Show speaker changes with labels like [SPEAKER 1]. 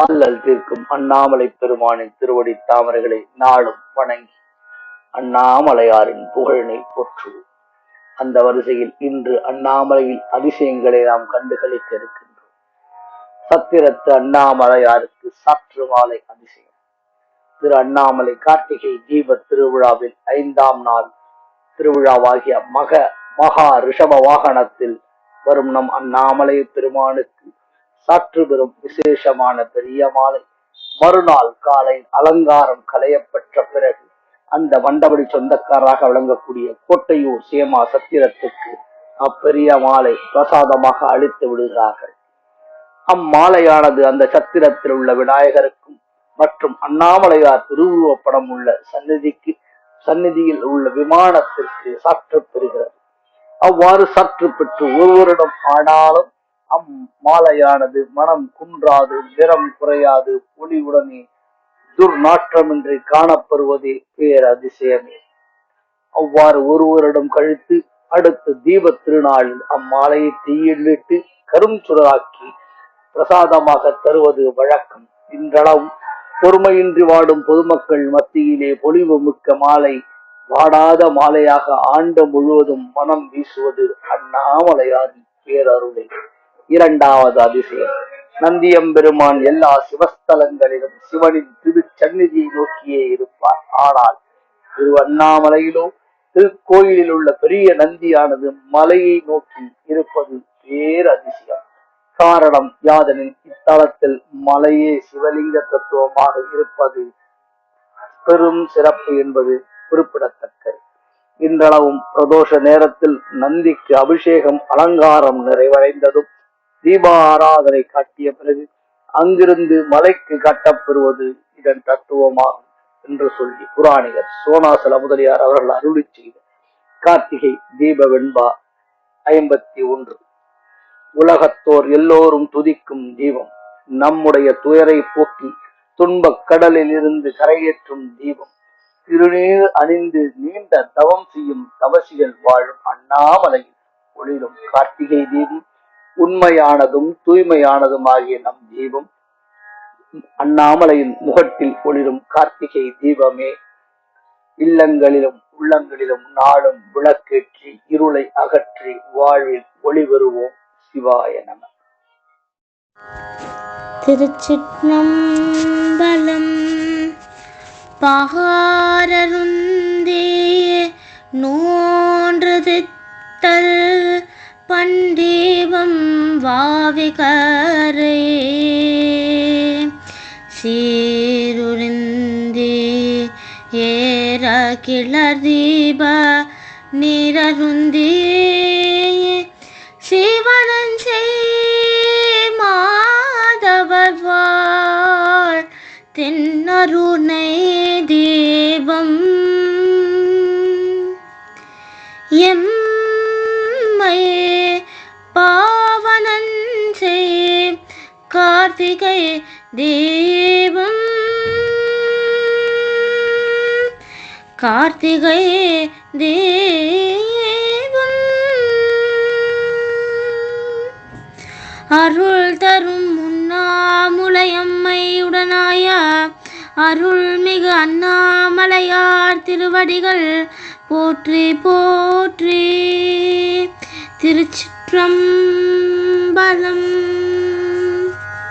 [SPEAKER 1] அல்லல் தீர்க்கும் அண்ணாமலை பெருமானின் திருவடி தாமரைகளை நாளும் வணங்கி அண்ணாமலையாரின் புகழினை போற்றுவோம் அந்த வரிசையில் இன்று அண்ணாமலையில் அதிசயங்களை நாம் கண்டுகளிக்க இருக்கின்றோம். சத்திரத்து அண்ணாமலையாருக்கு சாற்று மாலை அதிசயம். திரு அண்ணாமலை கார்த்திகை தீப திருவிழாவில் ஐந்தாம் நாள் திருவிழாவாகிய மக மகா ரிஷப வாகனத்தில் வரும் நம் அண்ணாமலை பெருமானுக்கு சாற்று பெறும் விசேஷமான பெரிய மாலை. மறுநாள் காலை அலங்காரம் களையப்பெற்ற பிறகு அந்த மண்டபடி சொந்தக்காராக விளங்கக்கூடிய கோட்டையூர் சேமா சத்திரத்துக்கு அப்பெரிய மாலை பிரசாதமாக அளித்து விடுகிறார்கள். அம்மாலையானது அந்த சத்திரத்தில் உள்ள விநாயகருக்கும் மற்றும் அண்ணாமலையார் திருவுருவப்படம் உள்ள சந்நிதிக்கு சந்நிதியில் உள்ள விமானத்திற்கு சற்று பெறுகிறது. அவ்வாறு சற்று பெற்று ஒருவரிடம் ஆனாலும் அம்மாலையானது மனம் குன்றாது நிறம் குறையாது பொலிவுடனே துர்நாற்றமின்றி காணப்படுவதே பேர் அதிசயமே அவ்வாறு ஒருவரிடம் கழித்து அடுத்த தீப திருநாளில் அம்மாலையை தீயிலிட்டு கரும் சுடராக்கி பிரசாதமாக தருவது வழக்கம். இன்றளவும் பொறுமையின்றி வாடும் பொதுமக்கள் மத்தியிலே பொலிவு மிக்க மாலை வாடாத மாலையாக ஆண்டு முழுவதும் மனம் வீசுவது அண்ணாமலையாரின் பேரருளை. இரண்டாவது அதிசயம். நந்தியம்பெருமான் எல்லா சிவஸ்தலங்களிலும் சிவனின் திருச்சந்நிதியை நோக்கியே இருப்பார். ஆனால் திரு அண்ணாமலையிலோ திருக்கோயிலில் உள்ள பெரிய நந்தியானது மலையை நோக்கி இருப்பது பேரதிசயம் காரணம் யாதனின் இத்தலத்தில் மலையே சிவலிங்க தத்துவமாக இருப்பது பெரும் சிறப்பு என்பது குறிப்பிடத்தக்கது. இன்றளவும் பிரதோஷ நேரத்தில் நந்திக்கு அபிஷேகம் அலங்காரம் நிறைவடைந்ததும் தீப ஆராதனை காட்டிய பிறகு அங்கிருந்து மலைக்கு கட்டப்பெறுவது இதன் தத்துவமாகும் என்று சொல்லி புராணிகர் சோனாசல முதலியார் அவர்கள் அருளி செய்த கார்த்திகை தீப வெண்பா ஐம்பத்தி ஒன்று. உலகத்தோர் எல்லோரும் துதிக்கும் தீபம் நம்முடைய துயரை போக்கி துன்பக் கடலில் இருந்து கரையேற்றும் தீபம் திருநீர் அணிந்து நீண்ட தவம் செய்யும் தவசிகள் வாழும் அண்ணாமலையில் ஒளிரும் கார்த்திகை தீபம் உண்மையானதும் தூய்மையானதும் ஆகிய நம் தீபம் அண்ணாமலையின் முகத்தில் ஒளிரும் கார்த்திகை தீபமே. இல்லங்களிலும் உள்ளங்களிலும் நாளும் விளக்கேற்றி இருளை அகற்றி வாழ்வில் ஒளி பெறுவோம் சிவாய நம.
[SPEAKER 2] திருச்சிற்றம்பலம் பகாரருந்தே நோன்றதித்தல் பண்டேவம் வாவிகரே. சீருருந்தே ஏற கிளர் தீப நீரருந்தே சிவனன் மாதவர் வாழ் தென்னருணை தேவம் எம் கார்த்திகை தீபம் கார்த்திகை தீபம் அருள் தரும் முன்னாமுலையம்மையுடனாய அருள்மிகு அண்ணாமலையார் திருவடிகள் போற்றி போற்றி. திருச்சிற்றம்பலம்